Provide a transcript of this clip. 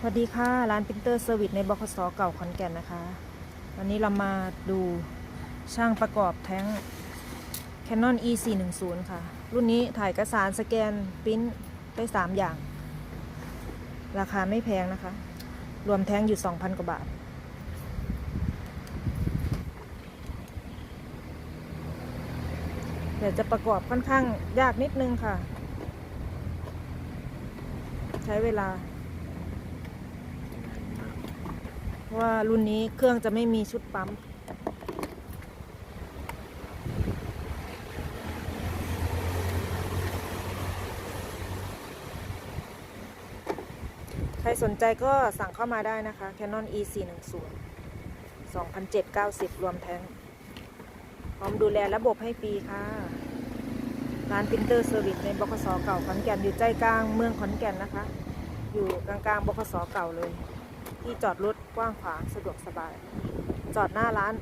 สวัสดีค่ะ ร้านปรินเตอร์เซอร์วิสในบคสเก่าขอนแก่นนะคะ วันนี้เรามาดูช่างประกอบแท้ง Canon E 4 1 0ค่ะ รุ่นนี้ถ่ายเอกสารสแกนปริ้นได้ 3 อย่าง ราคาไม่แพงนะคะ รวมแท้งอยู่ 2,000 กว่าบาทเดี๋ยวจะประกอบค่อนข้างยากนิดนึงค่ะ ใช้เวลา เพราะ ว่ารุ่นนี้เครื่องจะไม่มีชุดปั๊ม ใครสนใจก็สั่งเข้ามาได้นะคะ Canon E 4 1 0 2,790 รวมแท้งพร้อมดูแลระบบให้ฟรีค่ะ ร้านปรินเตอร์เซอร์วิสในบคสเก่าขอนแก่นอยู่ใจกลางเมืองขอนแก่นนะคะ อยู่กลางๆบคสเก่าเลย ที่จอดรถกว้างขวางสะดวกสบาย จอดหน้าร้าน